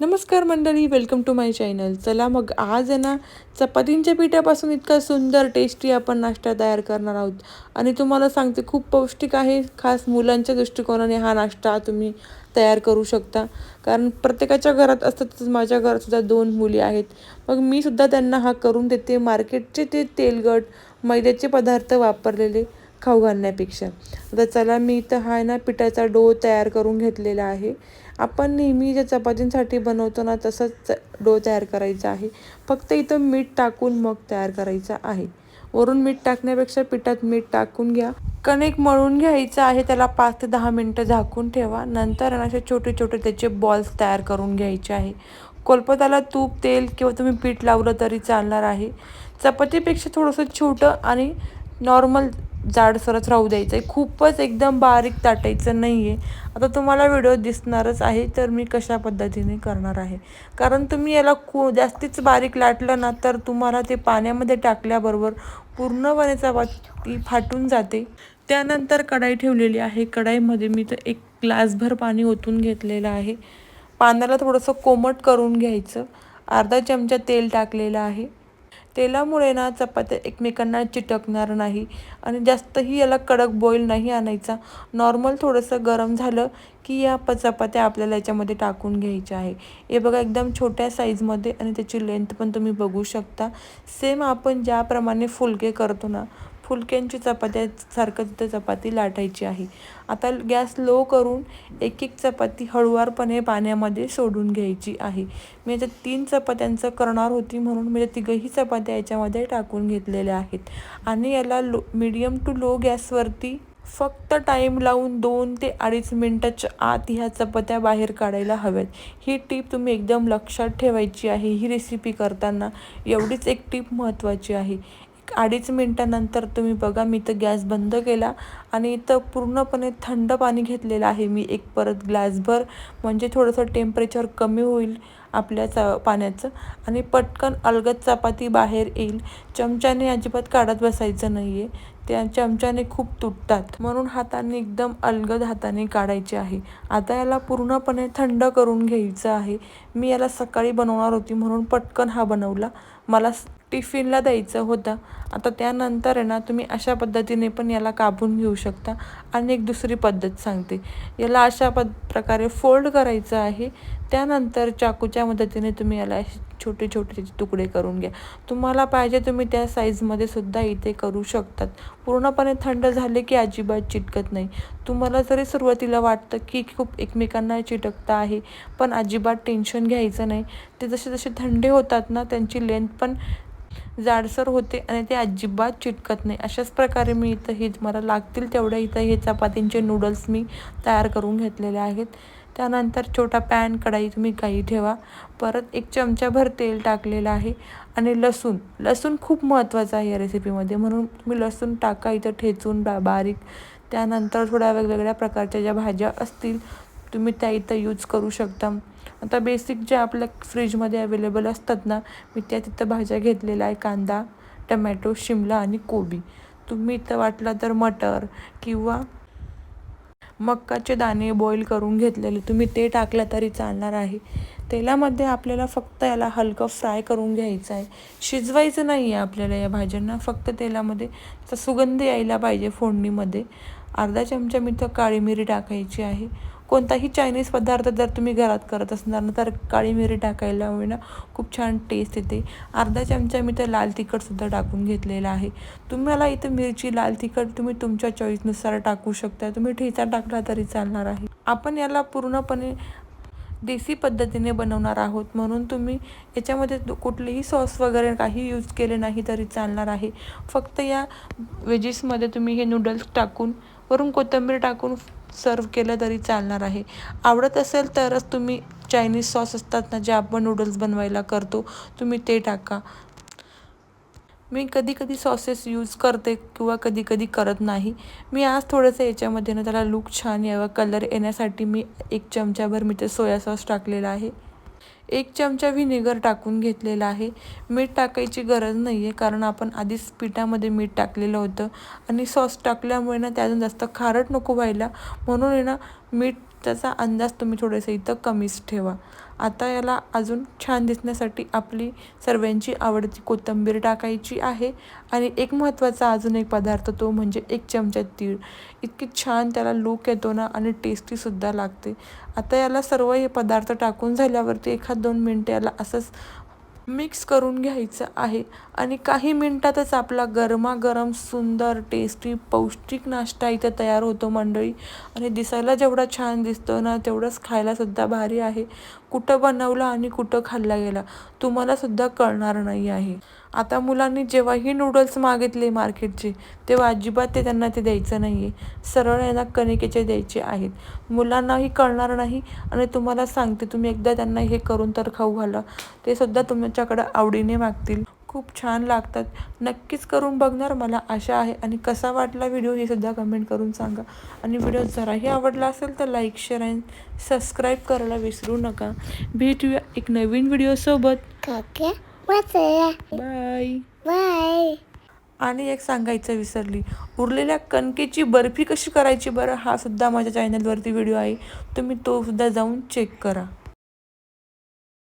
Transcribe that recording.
नमस्कार मंडळी welcome to my channel चला मग आज आहे ना चपातींच्या पिठापासून इतका सुंदर टेस्टी आपण नाश्ता तयार करणार आहोत. आणि तुम्हाला सांगते खूप पौष्टिक आहे खास मुलांच्या दृष्टिकोनाने हा नाश्ता तुम्ही तयार करू शकता. कारण प्रत्येकाच्या घरात असतातच माझ्या घरातसुद्धा दोन मुली आहेत. मग मी सुद्धा त्यांना हा करून देते मार्केटचे ते तेलगट मैद्याचे पदार्थ वापरलेले खाऊ घालण्यापेक्षा. आता चला मी इथं हा ना पिठाचा डो तयार करून घेतलेला आहे. आपण नेहमी ज्या चपातींसाठी बनवतो ना तसंच डो तयार करायचा आहे. फक्त इथं मीठ टाकून मग तयार करायचा आहे. वरून मीठ टाकण्यापेक्षा पिठात मीठ टाकून घ्या. कणिक मळून घ्यायचं आहे त्याला पाच ते दहा मिनटं झाकून ठेवा. नंतर असे छोटे छोटे त्याचे बॉल्स तयार करून घ्यायचे आहे. कोलपताला तूप तेल किंवा तुम्ही पीठ लावलं तरी चालणार आहे. चपातीपेक्षा थोडंसं छोटं आणि नॉर्मल जाडसरच राहू द्यायचं आहे खूपच एकदम बारीक ताटायचं नाही आहे आता तुम्हाला व्हिडिओ दिसणारच आहे तर मी कशा पद्धतीने करणार आहे? कारण तुम्ही याला कु जास्तीच बारीक लाटलं ना तर तुम्हाला ते पाण्यामध्ये टाकल्याबरोबर पूर्णपणे चपाती फाटून जाते. त्यानंतर कढाई ठेवलेली आहे. कढाईमध्ये मी तर एक ग्लासभर पाणी ओतून घेतलेलं आहे. पाण्याला थोडंसं कोमट करून घ्यायचं. अर्धा चमचा तेल टाकलेलं आहे. तेलामुळे ना चपात्या एकमेकांना चिटकणार नाही आणि जास्तही याला कडक बॉईल नाही आणायचा. नॉर्मल थोडंसं गरम झालं की या प चपात्या आपल्याला याच्यामध्ये टाकून घ्यायच्या आहे. हे बघा एकदम छोट्या साईजमध्ये आणि त्याची लेंथ पण तुम्ही बघू शकता. सेम आपण ज्याप्रमाणे फुलके करतो ना फुलक्यांची चपात्या सारखं तिथं चपाती लाटायची आहे. आता गॅस लो करून एक एक चपाती हळुवारपणे पाण्यामध्ये सोडून घ्यायची आहे. मी याच्यात तीन चपात्यांचं करणार होती म्हणून मी तिघही चपात्या याच्यामध्ये टाकून घेतलेल्या आहेत. आणि याला लो मीडियम टू लो गॅसवरती फक्त टाईम लावून दोन ते अडीच मिनटाच्या आत ह्या चपात्या बाहेर काढायला हव्यात. ही टीप तुम्ही एकदम लक्षात ठेवायची आहे. ही रेसिपी करताना एवढीच एक टीप महत्त्वाची आहे. अडीच मिनटानंतर तुम्ही बघा मी तर गॅस बंद केला आणि इथं पूर्णपणे थंड पाणी घेतलेलं आहे मी. एक परत ग्लासभर म्हणजे थोडंसं टेम्परेचर कमी होईल आपल्या च पाण्याचं आणि पटकन अलगद चपाती बाहेर येईल. चमच्याने अजिबात काढत बसायचं नाही आहे त्या चमच्याने खूप तुटतात. म्हणून हाताने एकदम अलगद हाताने काढायचे आहे. आता याला पूर्णपणे थंड करून घ्यायचं आहे. मी याला सकाळी बनवणार होती म्हणून पटकन हा बनवला. मला टिफिनला द्यायचं होतं. आता त्यानंतर आहे ना तुम्ही अशा पद्धतीने पण याला कापून घेऊ शकता. आणि एक दुसरी पद्धत सांगते. याला अशा पद प्रकारे फोल्ड करायचं आहे. त्यानंतर चाकूच्या मदतीने तुम्ही याला छोटे छोटे तुकडे करून घ्या. तुम्हाला पाहिजे तुम्ही त्या साईजमध्ये सुद्धा इथे करू शकतात. पूर्णपणे थंड झाले की अजिबात चिटकत नाही. तुम्हाला जरी सुरुवातीला वाटतं की खूप एकमेकांना चिटकता आहे पण अजिबात टेन्शन घ्यायचं नाही. ते जसे जसे थंडे होतात ना त्यांची लेंथ पण जाडसर होते आणि ते अजिबात चिटकत नाही. अशाच प्रकारे मी इथं हे मला लागतील तेवढ्या इथं हे चपातींचे नूडल्स मी तयार करून घेतलेले आहेत. त्यानंतर छोटा पॅन कढाई तुम्ही काही ठेवा. परत एक चमचाभर तेल टाकलेलं आहे आणि लसूण. लसूण खूप महत्त्वाचं आहे या रेसिपीमध्ये म्हणून तुम्ही लसूण टाका इथं ठेचून बा बारीक. त्यानंतर थोड्या वेगवेगळ्या प्रकारच्या ज्या भाज्या असतील तुम्ही त्या इथं यूज करू शकता. आता बेसिक ज्या आपल्या फ्रीजमध्ये अवेलेबल असतात ना मी त्या तिथं भाज्या घेतलेल्या आहे. कांदा टमॅटो शिमला आणि कोबी. तुम्ही इथं वाटलं तर मटर किंवा मक्काचे दाणे बॉईल करून घेतलेले. तुम्ही ते टाकलं तरी चालणार आहे. तेलामध्ये आपल्याला फक्त याला हलकं फ्राय करून घ्यायचं आहे. शिजवायचं नाही आहे आपल्याला या भाज्यांना. फक्त तेलामध्ये तर सुगंध यायला पाहिजे फोडणीमध्ये. अर्धा चमचा मी तर काळी मिरी टाकायची आहे. कोणताही चायनीज पदार्थ जर तुम्ही घरात करत असणार ना तर काळी मिरी टाकायला ना खूप छान टेस्ट येते. अर्धा चमचा मी तर लाल तिखटसुद्धा टाकून घेतलेला आहे. तुम्हाला इथं मिरची लाल तिखट तुम्ही तुमच्या चॉईसनुसार टाकू शकता. तुम्ही ठेचा टाकला तरी चालणार आहे. आपण याला पूर्णपणे देसी पद्धतीने बनवणार आहोत. म्हणून तुम्ही याच्यामध्ये कुठलेही सॉस वगैरे काही यूज केले नाही तरी चालणार आहे. फक्त या वेजीसमध्ये तुम्ही हे नूडल्स टाकून वरून कोथिंबीर टाकून सर्व केलं तरी चालणार आहे. आवडत असेल तरच तुम्ही चायनीज सॉस असतात ना जे आपण नूडल्स बनवायला करतो तुम्ही ते टाका. मी कधी कधी सॉसेस यूज करते किंवा कधी कधी करत नाही. मी आज थोडंसं याच्यामध्ये ना त्याला लुक छान यावा कलर येण्यासाठी मी एक चमच्याभर मी ते सोया सॉस टाकलेला आहे. एक चमचा व्हिनेगर टाकून घेतलेला आहे. मीठ टाकायची गरज नाही आहे कारण आपण आधीच पिठामध्ये मीठ टाकलेलं होतं आणि सॉस टाकल्यामुळे ना त्यातून जास्त खारट नको व्हायला. म्हणून आहे ना मीठ त्याचा अंदाज तुम्ही थोडंसं इथं कमीच ठेवा. आता याला अजून छान दिसण्यासाठी आपली सर्वांची आवडती कोथिंबीर टाकायची आहे आणि एक महत्त्वाचा अजून एक पदार्थ तो म्हणजे एक चमचा तीळ. इतकी छान त्याला लूक येतो ना आणि टेस्टीसुद्धा लागते. आता याला सर्व हे पदार्थ टाकून झाल्यावरती एखाद दोन मिनटं याला असंच मिक्स करून घ्यायचं आहे. आणि काही मिनटातच आपला गरमागरम सुंदर टेस्टी पौष्टिक नाश्ता इथे तयार होतो मंडळी. आणि दिसायला जेवढा छान दिसतो ना तेवढंच खायलासुद्धा भारी आहे. कुठं बनवलं आणि कुठं खाल्ला गेला तुम्हालासुद्धा कळणार नाही आहे. आता मुलांनी जेव्हाही नूडल्स मागितले मार्केटचे तेव्हा अजिबात ते त्यांना ते द्यायचं नाही आहे सरळ यांना कणिकेचे द्यायचे आहेत. मुलांनाही कळणार नाही आणि तुम्हाला सांगते तुम्ही एकदा त्यांना हे करून तर खाऊ घाला. ते सुद्धा तुमच्याकडं आवडीने मागतील. खूप छान लागतात. नक्कीच करून बघणार मला आशा आहे. आणि कसा वाटला व्हिडिओ हे सुद्धा कमेंट करून सांगा. आणि व्हिडिओ जराही आवडला असेल तर लाईक शेअर अँड सबस्क्राईब करायला विसरू नका. भेटूया एक नवीन व्हिडिओसोबत Kakek बाय Bye. आणि एक सांगायचं विसरली. उरलेल्या कणकेची बर्फी कशी करायची बरं? हा सुद्धा माझ्या चॅनलवरती व्हिडिओ आहे. तुम्ही तो सुद्धा जाऊन चेक करा.